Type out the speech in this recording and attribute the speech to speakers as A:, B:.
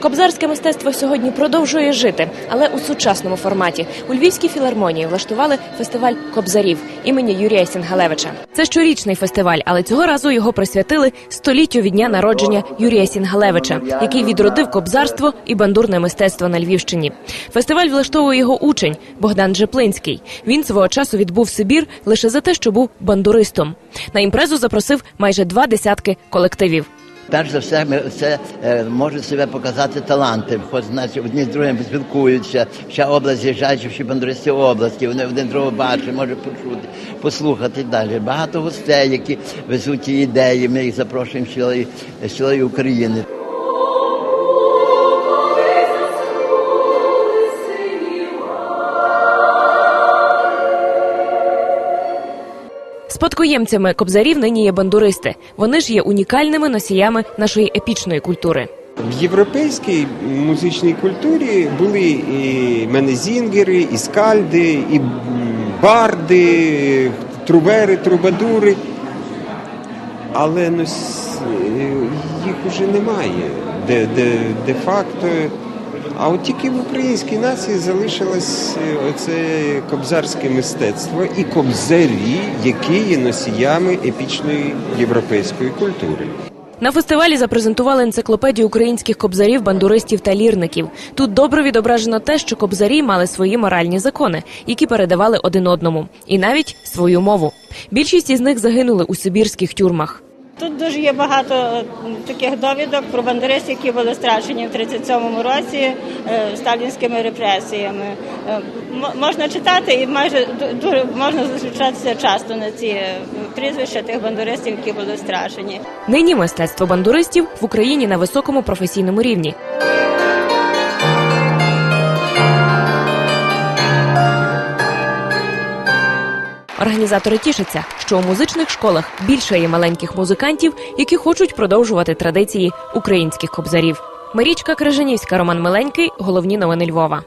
A: Кобзарське мистецтво сьогодні продовжує жити, але у сучасному форматі. У Львівській філармонії влаштували фестиваль кобзарів імені Юрія Сінгалевича. Це щорічний фестиваль, але цього разу його присвятили століттю від дня народження Юрія Сінгалевича, який відродив кобзарство і бандурне мистецтво на Львівщині. Фестиваль влаштовує його учень Богдан Джеплинський. Він свого часу відбув Сибір лише за те, що був бандуристом. На імпрезу запросив майже два десятки колективів.
B: Перш за все, ми це е, можуть себе показати таланти. Хоч значить, одні з другим спілкуються, ще область з'їжджаючи всі бандуристи області, вони один другого бачать, можуть почути, послухати далі. Багато гостей, які везуть ті ідеї. Ми їх запрошуємо з цілої України.
A: Спадкоємцями кобзарів нині є бандуристи. Вони ж є унікальними носіями нашої епічної культури.
C: В європейській музичній культурі були і менезінгери, і скальди, і барди, трубери, трубадури. Але їх уже немає де, де, де. А от тільки в українській нації залишилось е, оце кобзарське мистецтво і кобзарі, які є носіями епічної європейської культури.
A: На фестивалі запрезентували енциклопедію українських кобзарів, бандуристів та лірників. Тут добре відображено те, що кобзарі мали свої моральні закони, які передавали один одному, і навіть свою мову. Більшість із них загинули у сибірських тюрмах.
D: Тут дуже є багато е, таких довідок про бандеристів, які були страчені в 37-му році е, сталінськими репресіями. Е, Можна читати і майже ду- дуже можна зустрічатися часто на ці прізвища тих бандуристів, які були страчені.
A: Нині мистецтво бандуристів в Україні на високому професійному рівні. Організатори тішаться, що у музичних школах більше є маленьких музикантів, які хочуть продовжувати традиції українських кобзарів. Марічка Крижанівська, Роман Миленький. Головні новини Львова.